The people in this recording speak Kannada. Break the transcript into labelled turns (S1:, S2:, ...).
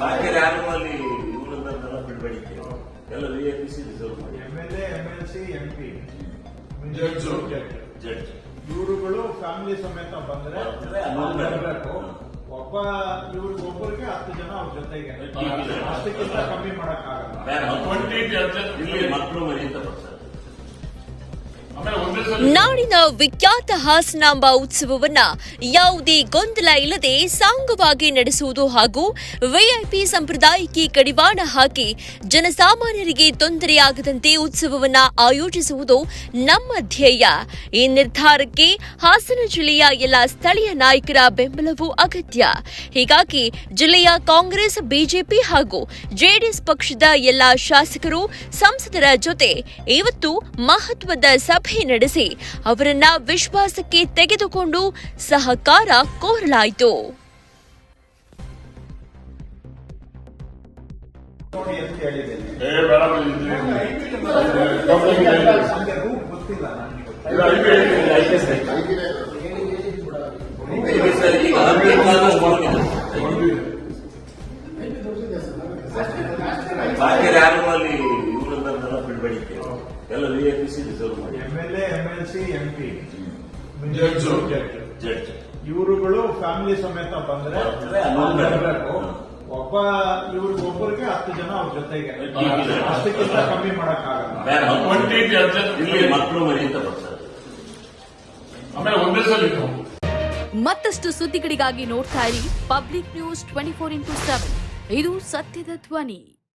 S1: ಬಾಕಿ ಯಾರು ಅಲ್ಲಿ ಎಲ್ಲ V P C reserve
S2: L A M L C M P
S3: judge
S1: judge
S2: ಇವರುಗಳು ಫ್ಯಾಮಿಲಿ ಸಮೇತ ಬಂದ್ರೆ ಒಬ್ಬ ಇವ್ರಿಗೆ ಒಬ್ಬರು ಅವ್ರ ಜೊತೆಗೆ. ಅಷ್ಟಕ್ಕಿಂತ ಕಮ್ಮಿ ಮಾಡಕ್ ಆಗಲ್ಲ
S1: ಬೇರೆ
S3: ಟ್ವೆಂಟಿ ಜನ
S1: ಇಲ್ಲಿ ಮಕ್ಕಳು ಮರಿ ಅಂತ
S4: ನಾಡಿನ ವಿಖ್ಯಾತ ಹಾಸನಾಂಬ ಉತ್ಸವವನ್ನ ಯಾವುದೇ ಗೊಂದಲ ಇಲ್ಲದೆ ಸಾಂಗವಾಗಿ ನಡೆಸುವುದು ಹಾಗೂ ವಿಐಪಿ ಸಂಪ್ರದಾಯಕ್ಕೆ ಕಡಿವಾಣ ಹಾಕಿ ಜನಸಾಮಾನ್ಯರಿಗೆ ತೊಂದರೆಯಾಗದಂತೆ ಉತ್ಸವವನ್ನ ಆಯೋಜಿಸುವುದು ನಮ್ಮ ಧ್ಯೇಯ. ಈ ನಿರ್ಧಾರಕ್ಕೆ ಹಾಸನ ಜಿಲ್ಲೆಯ ಎಲ್ಲ ಸ್ಥಳೀಯ ನಾಯಕರ ಬೆಂಬಲವೂ ಅಗತ್ಯ. ಹೀಗಾಗಿ ಜಿಲ್ಲೆಯ ಕಾಂಗ್ರೆಸ್, ಬಿಜೆಪಿ ಹಾಗೂ ಜೆಡಿಎಸ್ ಪಕ್ಷದ ಎಲ್ಲ ಶಾಸಕರು ಸಂಸದರ ಜೊತೆ ಇವತ್ತು ಮಹತ್ವದ ಸಭೆ ನಡೆಸಿ ಅವರನ್ನ ವಿಶ್ವಾಸಕ್ಕೆ ತೆಗೆದುಕೊಂಡು ಸಹಕಾರ ಕೋರಲಾಯಿತು.
S1: ಬಾಕಿ ಯಾರು ಅಲ್ಲಿ ಎಲ್ಲ V I P C reserve ಮಾಡಿ.
S2: MLA A M C M P
S3: judge.
S1: Judge
S2: ಇವರುಗಳು ಫ್ಯಾಮಿಲಿ ಸಮೇತ ಬಂದ್ರೆ. ಒಬ್ಬ ಇವ್ರಿಗೆ ಒಬ್ಬರಿಗೆ ಹತ್ತು ಜನ ಅವ್ರ ಜೊತೆಗೆ. ಅಷ್ಟಕ್ಕಿಂತ ಕಮ್ಮಿ ಮಾಡಕ್ ಆಗಲ್ಲ
S3: ಜನ.
S1: ಇಲ್ಲಿ ಮಕ್ಕಳು ಮರಿ ಅಂತ ಬರ್ತಾರೆ.
S3: ಆಮೇಲೆ ಒಂದೇ ಸಲ.
S5: ಮತ್ತಷ್ಟು ಸುದ್ದಿಗಳಿಗಾಗಿ ನೋಡ್ತಾ ಇರಿ public news twenty four into seven. ಇದು ಸತ್ಯದ ಧ್ವನಿ.